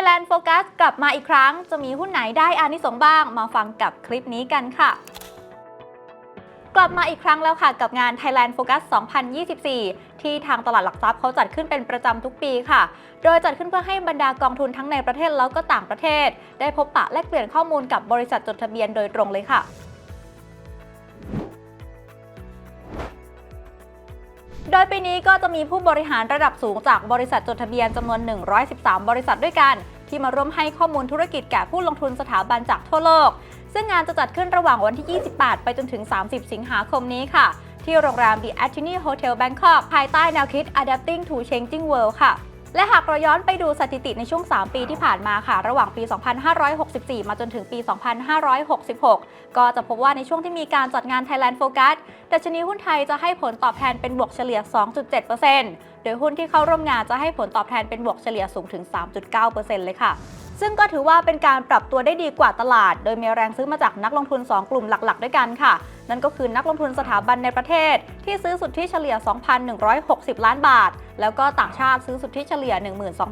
Thailand Focus กลับมาอีกครั้ง จะมีหุ้นไหนได้อานิสงส์บ้าง มาฟังกับคลิปนี้กันค่ะกลับมาอีกครั้งแล้วค่ะกับงาน Thailand Focus 2024 ที่ทางตลาดหลักทรัพย์เขาจัดขึ้นเป็นประจำทุกปีค่ะ โดยจัดขึ้นเพื่อให้บรรดากองทุนทั้งในประเทศแล้วก็ต่างประเทศ ได้พบปะแลกเปลี่ยนข้อมูลกับบริษัทจดทะเบียนโดยตรงเลยค่ะ โดยปีนี้ก็จะมีผู้บริหารระดับสูงจากบริษัทจดทะเบียนจำนวน 113 บริษัทด้วยกัน ที่มาร่วมให้ข้อมูลธุรกิจแก่ผู้ลงทุนสถาบันจากทั่วโลก ซึ่งงานจะจัดขึ้นระหว่างวันที่ 28 ไปจนถึง 30 สิงหาคมนี้ค่ะ ที่โรงแรม The a t i n i Hotel Bangkok ภายใต้แนวคิด Adapting to Changing World ค่ะ และหากเราย้อนไปดูสถิติในช่วง 3 ปีที่ผ่านมาค่ะ ระหว่างปี 2564 มาจนถึงปี 2566 ก็จะพบว่าในช่วงที่มีการจัดงาน Thailand Focus ดัชนีหุ้นไทยจะให้ผลตอบแทนเป็นบวกเฉลี่ย 2.7%โดยหุ้นที่เข้าร่วมงานจะให้ผลตอบแทนเป็นบวกเฉลี่ยสูงถึง 3.9%เลยค่ะ ซึ่งก็ถือว่าเป็นการปรับตัวได้ดีกว่าตลาด โดยมีแรงซื้อมาจากนักลงทุน 2 กลุ่มหลัก ๆ ด้วยกันค่ะ นั่นก็คือนักลงทุนสถาบันในประเทศ ที่ซื้อสุทธิเฉลี่ย 2,160 ล้านบาท แล้วก็ต่างชาติซื้อสุทธิเฉลี่ย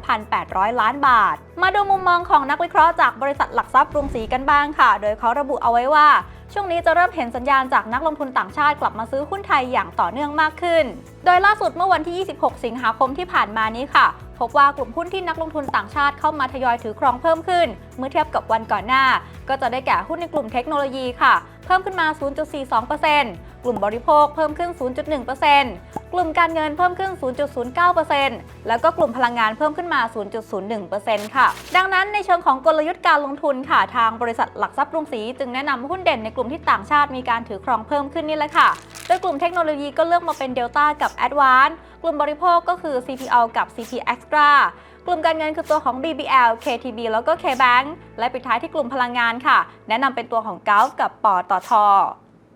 12,800 ล้านบาท มาดูมุมมองของนักวิเคราะห์จากบริษัทหลักทรัพย์กรุงศรีกันบ้างค่ะ โดยเขาระบุเอาไว้ว่า ช่วงนี้จะเริ่มเห็นสัญญาณจากนักลงทุนต่างชาติกลับมาซื้อหุ้นไทยอย่างต่อเนื่องมากขึ้น โดยล่าสุดเมื่อวันที่ 26 สิงหาคมที่ผ่านมานี้ค่ะพบว่ากลุ่มหุ้นที่นักลงทุนต่างชาติเข้ามาทยอยถือครองเพิ่มขึ้น เมื่อเทียบกับวันก่อนหน้า ก็จะได้แก่หุ้นในกลุ่มเทคโนโลยีค่ะเพิ่มขึ้นมา 0.42%กลุ่มบริโภคเพิ่มขึ้น 0.1%กลุ่มการเงินเพิ่มขึ้น 0.09%แล้วก็กลุ่มพลังงานเพิ่มขึ้นมา 0.01%ค่ะ ดังนั้นในเชิงของกลยุทธ์การลงทุนค่ะ ทางบริษัทหลักทรัพย์กรุงศรีจึงแนะนำหุ้นเด่นในกลุ่มที่ต่างชาติมีการถือครองเพิ่มขึ้นนี่แหละค่ะ โดยกลุ่มเทคโนโลยีก็เลือกมาเป็น Delta กับ Advance กลุ่มบริโภคก็คือ CPO กับ CP Extra กลุ่มการเงินคือตัวของ BBL KTB แล้วก็ KBank และปิดท้ายที่กลุ่มพลังงานค่ะ แนะนำเป็นตัวของ Gulf กับปตท